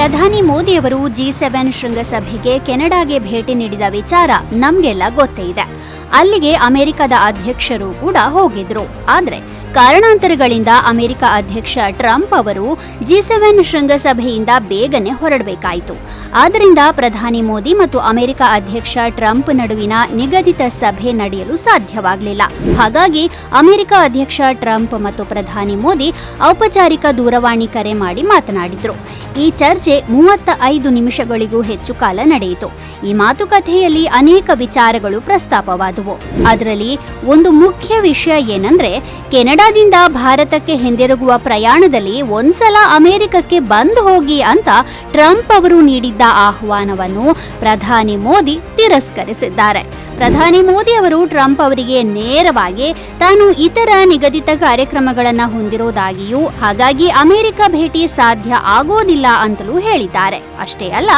ಪ್ರಧಾನಿ ಮೋದಿಯವರು G seven ಶೃಂಗಸಭೆಗೆ ಕೆನಡಾಗೆ ಭೇಟಿ ನೀಡಿದ ವಿಚಾರ ನಮಗೆಲ್ಲ ಗೊತ್ತೇ ಇದೆ. ಅಲ್ಲಿಗೆ ಅಮೆರಿಕದ ಅಧ್ಯಕ್ಷರು ಕೂಡ ಹೋಗಿದ್ರು. ಆದರೆ ಕಾರಣಾಂತರಗಳಿಂದ ಅಮೆರಿಕ ಅಧ್ಯಕ್ಷ ಟ್ರಂಪ್ ಅವರು ಜಿ ಸೆವೆನ್ ಶೃಂಗಸಭೆಯಿಂದ ಬೇಗನೆ ಹೊರಡಬೇಕಾಯಿತು. ಆದ್ದರಿಂದ ಪ್ರಧಾನಿ ಮೋದಿ ಮತ್ತು ಅಮೆರಿಕ ಅಧ್ಯಕ್ಷ ಟ್ರಂಪ್ ನಡುವಿನ ನಿಗದಿತ ಸಭೆ ನಡೆಯಲು ಸಾಧ್ಯವಾಗಲಿಲ್ಲ. ಹಾಗಾಗಿ ಅಮೆರಿಕ ಅಧ್ಯಕ್ಷ ಟ್ರಂಪ್ ಮತ್ತು ಪ್ರಧಾನಿ ಮೋದಿ ಔಪಚಾರಿಕ ದೂರವಾಣಿ ಕರೆ ಮಾಡಿ ಮಾತನಾಡಿದ್ರು. ಈ ಚರ್ಚೆ ಮೂವತ್ತ ಐದು ನಿಮಿಷಗಳಿಗೂ ಹೆಚ್ಚು ಕಾಲ ನಡೆಯಿತು. ಈ ಮಾತುಕತೆಯಲ್ಲಿ ಅನೇಕ ವಿಚಾರಗಳು ಪ್ರಸ್ತಾಪವಾದುವು. ಅದರಲ್ಲಿ ಒಂದು ಮುಖ್ಯ ವಿಷಯ ಏನಂದ್ರೆ, ಕೆನಡಾದಿಂದ ಭಾರತಕ್ಕೆ ಹಿಂದಿರುಗುವ ಪ್ರಯಾಣದಲ್ಲಿ ಒಂದ್ಸಲ ಅಮೆರಿಕಕ್ಕೆ ಬಂದು ಹೋಗಿ ಅಂತ ಟ್ರಂಪ್ ಅವರು ನೀಡಿದ್ದ ಆಹ್ವಾನವನ್ನು ಪ್ರಧಾನಿ ಮೋದಿ ತಿರಸ್ಕರಿಸಿದ್ದಾರೆ. ಪ್ರಧಾನಿ ಮೋದಿ ಅವರು ಟ್ರಂಪ್ ಅವರಿಗೆ ನೇರವಾಗಿ ತಾನು ಇತರ ನಿಗದಿತ ಕಾರ್ಯಕ್ರಮಗಳನ್ನು ಹೊಂದಿರೋದಾಗಿಯೂ, ಹಾಗಾಗಿ ಅಮೆರಿಕ ಭೇಟಿ ಸಾಧ್ಯ ಆಗೋದಿಲ್ಲ ಅಂತಲೂ ಹೇಳಿದ್ದಾರೆ. ಅಷ್ಟೇ ಅಲ್ಲ,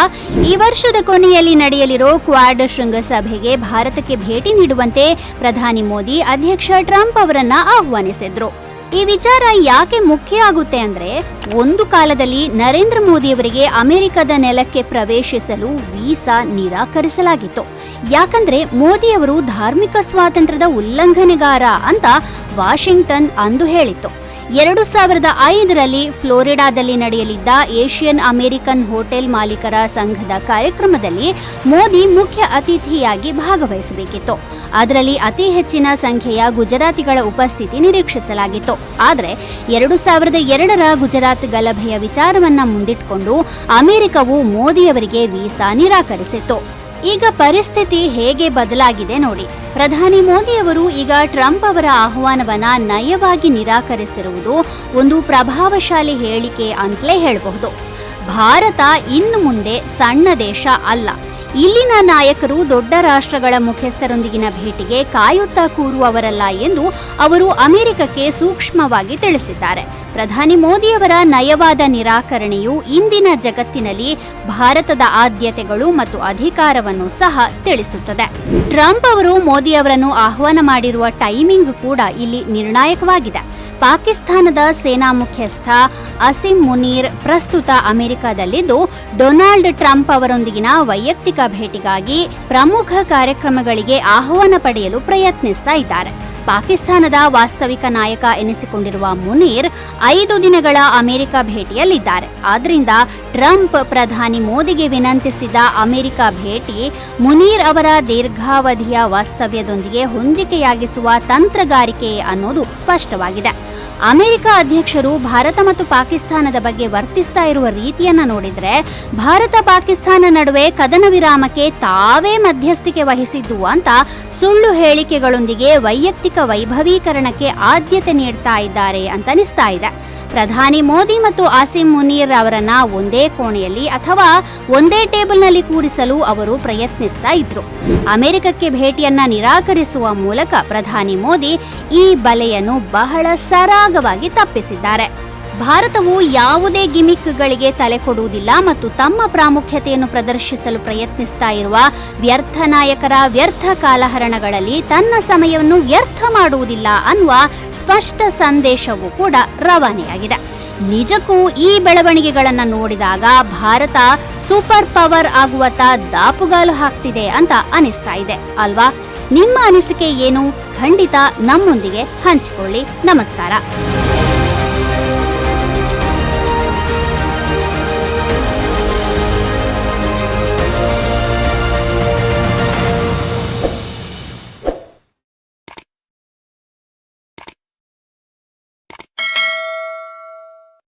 ಈ ವರ್ಷದ ಕೊನೆಯಲ್ಲಿ ನಡೆಯಲಿರೋ ಕ್ವಾಡ್ ಶೃಂಗಸಭೆಗೆ ಭಾರತಕ್ಕೆ ಭೇಟಿ ನೀಡುವಂತೆ ಪ್ರಧಾನಿ ಮೋದಿ ಅಧ್ಯಕ್ಷ ಟ್ರಂಪ್ ಅವರನ್ನ ಆಹ್ವಾನಿಸಿದ್ರು. ಈ ವಿಚಾರ ಯಾಕೆ ಮುಖ್ಯ ಆಗುತ್ತೆ ಅಂದ್ರೆ, ಒಂದು ಕಾಲದಲ್ಲಿ ನರೇಂದ್ರ ಮೋದಿಯವರಿಗೆ ಅಮೆರಿಕದ ನೆಲಕ್ಕೆ ಪ್ರವೇಶಿಸಲು ವೀಸಾ ನಿರಾಕರಿಸಲಾಗಿತ್ತು. ಯಾಕಂದ್ರೆ ಮೋದಿಯವರು ಧಾರ್ಮಿಕ ಸ್ವಾತಂತ್ರ್ಯದ ಉಲ್ಲಂಘನೆಗಾರ ಅಂತ ವಾಷಿಂಗ್ಟನ್ ಅಂದು ಹೇಳಿತ್ತು. ಎರಡು ಸಾವಿರದ ಐದರಲ್ಲಿ ಫ್ಲೋರಿಡಾದಲ್ಲಿ ನಡೆಯಲಿದ್ದ ಏಷ್ಯನ್ ಅಮೆರಿಕನ್ ಹೋಟೆಲ್ ಮಾಲೀಕರ ಸಂಘದ ಕಾರ್ಯಕ್ರಮದಲ್ಲಿ ಮೋದಿ ಮುಖ್ಯ ಅತಿಥಿಯಾಗಿ ಭಾಗವಹಿಸಬೇಕಿತ್ತು. ಅದರಲ್ಲಿ ಅತಿ ಹೆಚ್ಚಿನ ಸಂಖ್ಯೆಯ ಗುಜರಾತಿಗಳ ಉಪಸ್ಥಿತಿ ನಿರೀಕ್ಷಿಸಲಾಗಿತ್ತು. ಆದರೆ ಎರಡು ಸಾವಿರದ ಎರಡರ ಗುಜರಾತ್ ಗಲಭೆಯ ವಿಚಾರವನ್ನ ಮುಂದಿಟ್ಟುಕೊಂಡು ಅಮೆರಿಕವು ಮೋದಿಯವರಿಗೆ ವೀಸಾ ನಿರಾಕರಿಸಿತ್ತು. ಈಗ ಪರಿಸ್ಥಿತಿ ಹೇಗೆ ಬದಲಾಗಿದೆ ನೋಡಿ. ಪ್ರಧಾನಿ ಮೋದಿಯವರು ಈಗ ಟ್ರಂಪ್ ಅವರ ಆಹ್ವಾನವನ್ನ ನಯವಾಗಿ ನಿರಾಕರಿಸಿರುವುದು ಒಂದು ಪ್ರಭಾವಶಾಲಿ ಹೇಳಿಕೆ ಅಂತಲೇ ಹೇಳಬಹುದು. ಭಾರತ ಇನ್ನು ಮುಂದೆ ಸಣ್ಣ ದೇಶ ಅಲ್ಲ. ಇಲ್ಲಿನ ನಾಯಕರು ದೊಡ್ಡ ರಾಷ್ಟ್ರಗಳ ಮುಖ್ಯಸ್ಥರೊಂದಿಗಿನ ಭೇಟಿಗೆ ಕಾಯುತ್ತಾ ಕೂರುವವರಲ್ಲ ಎಂದು ಅವರು ಅಮೆರಿಕಕ್ಕೆ ಸೂಕ್ಷ್ಮವಾಗಿ ತಿಳಿಸಿದ್ದಾರೆ. ಪ್ರಧಾನಿ ಮೋದಿಯವರ ನಯವಾದ ನಿರಾಕರಣೆಯು ಇಂದಿನ ಜಗತ್ತಿನಲ್ಲಿ ಭಾರತದ ಆದ್ಯತೆಗಳು ಮತ್ತು ಅಧಿಕಾರವನ್ನು ಸಹ ತಿಳಿಸುತ್ತದೆ. ಟ್ರಂಪ್ ಅವರು ಮೋದಿಯವರನ್ನು ಆಹ್ವಾನ ಮಾಡಿರುವ ಟೈಮಿಂಗ್ ಕೂಡ ಇಲ್ಲಿ ನಿರ್ಣಾಯಕವಾಗಿದೆ. ಪಾಕಿಸ್ತಾನದ ಸೇನಾ ಮುಖ್ಯಸ್ಥ ಅಸಿಂ ಮುನೀರ್ ಪ್ರಸ್ತುತ ಅಮೆರಿಕದಲ್ಲಿದ್ದು, ಡೊನಾಲ್ಡ್ ಟ್ರಂಪ್ ಅವರೊಂದಿಗಿನ ವೈಯಕ್ತಿಕ ಭೇಟಿಗಾಗಿ ಪ್ರಮುಖ ಕಾರ್ಯಕ್ರಮಗಳಿಗೆ ಆಹ್ವಾನ ಪಡೆಯಲು ಪ್ರಯತ್ನಿಸ್ತಾ ಇದ್ದಾರೆ. ಪಾಕಿಸ್ತಾನದ ವಾಸ್ತವಿಕ ನಾಯಕ ಎನಿಸಿಕೊಂಡಿರುವ ಮುನೀರ್ ಐದು ದಿನಗಳ ಅಮೆರಿಕ ಭೇಟಿಯಲ್ಲಿದ್ದಾರೆ. ಆದ್ರಿಂದ ಟ್ರಂಪ್ ಪ್ರಧಾನಿ ಮೋದಿಗೆ ವಿನಂತಿಸಿದ ಅಮೆರಿಕ ಭೇಟಿ ಮುನೀರ್ ಅವರ ದೀರ್ಘಾವಧಿಯ ವಾಸ್ತವ್ಯದೊಂದಿಗೆ ಹೊಂದಿಕೆಯಾಗಿಸುವ ತಂತ್ರಗಾರಿಕೆ ಅನ್ನೋದು ಸ್ಪಷ್ಟವಾಗಿದೆ. ಅಮೆರಿಕ ಅಧ್ಯಕ್ಷರು ಭಾರತ ಮತ್ತು ಪಾಕಿಸ್ತಾನದ ಬಗ್ಗೆ ವರ್ತಿಸ್ತಾ ಇರುವ ರೀತಿಯನ್ನ ನೋಡಿದ್ರೆ ಭಾರತ ಪಾಕಿಸ್ತಾನ ನಡುವೆ ಕದನ ವಿರಾಮಕ್ಕೆ ತಾವೇ ಮಧ್ಯಸ್ಥಿಕೆ ವಹಿಸಿದ್ದು ಅಂತ ಸುಳ್ಳು ಹೇಳಿಕೆಗಳೊಂದಿಗೆ ವೈಯಕ್ತಿಕ ವೈಭವೀಕರಣಕ್ಕೆ ಆದ್ಯತೆ ನೀಡ್ತಾ ಇದ್ದಾರೆ ಅಂತ ಅನಿಸ್ತಾ ಇದೆ. ಪ್ರಧಾನಿ ಮೋದಿ ಮತ್ತು ಆಸಿಮ್ ಮುನೀರ್ ಅವರನ್ನ ಒಂದೇ ಕೋಣೆಯಲ್ಲಿ ಅಥವಾ ಒಂದೇ ಟೇಬಲ್ನಲ್ಲಿ ಕೂರಿಸಲು ಅವರು ಪ್ರಯತ್ನಿಸ್ತಾ ಇದ್ರು. ಅಮೆರಿಕಕ್ಕೆ ಭೇಟಿಯನ್ನ ನಿರಾಕರಿಸುವ ಮೂಲಕ ಪ್ರಧಾನಿ ಮೋದಿ ಈ ಬಲೆಯನ್ನು ಬಹಳ ಸರಾಗವಾಗಿ ತಪ್ಪಿಸಿದ್ದಾರೆ. ಭಾರತವು ಯಾವುದೇ ಗಿಮಿಕ್ಗಳಿಗೆ ತಲೆ ಕೊಡುವುದಿಲ್ಲ ಮತ್ತು ತಮ್ಮ ಪ್ರಾಮುಖ್ಯತೆಯನ್ನು ಪ್ರದರ್ಶಿಸಲು ಪ್ರಯತ್ನಿಸ್ತಾ ಇರುವ ವ್ಯರ್ಥ ನಾಯಕರ ವ್ಯರ್ಥ ಕಾಲಹರಣಗಳಲ್ಲಿ ತನ್ನ ಸಮಯವನ್ನು ವ್ಯರ್ಥ ಮಾಡುವುದಿಲ್ಲ ಅನ್ನುವ ಸ್ಪಷ್ಟ ಸಂದೇಶವೂ ಕೂಡ ರವಾನೆಯಾಗಿದೆ. ನಿಜಕ್ಕೂ ಈ ಬೆಳವಣಿಗೆಗಳನ್ನು ನೋಡಿದಾಗ ಭಾರತ ಸೂಪರ್ ಪವರ್ ಆಗುವತ್ತ ದಾಪುಗಾಲು ಹಾಕ್ತಿದೆ ಅಂತ ಅನಿಸ್ತಾ ಇದೆ. ಅಲ್ವಾ? ನಿಮ್ಮ ಅನಿಸಿಕೆ ಏನು? ಖಂಡಿತ ನಮ್ಮೊಂದಿಗೆ ಹಂಚಿಕೊಳ್ಳಿ. ನಮಸ್ಕಾರ.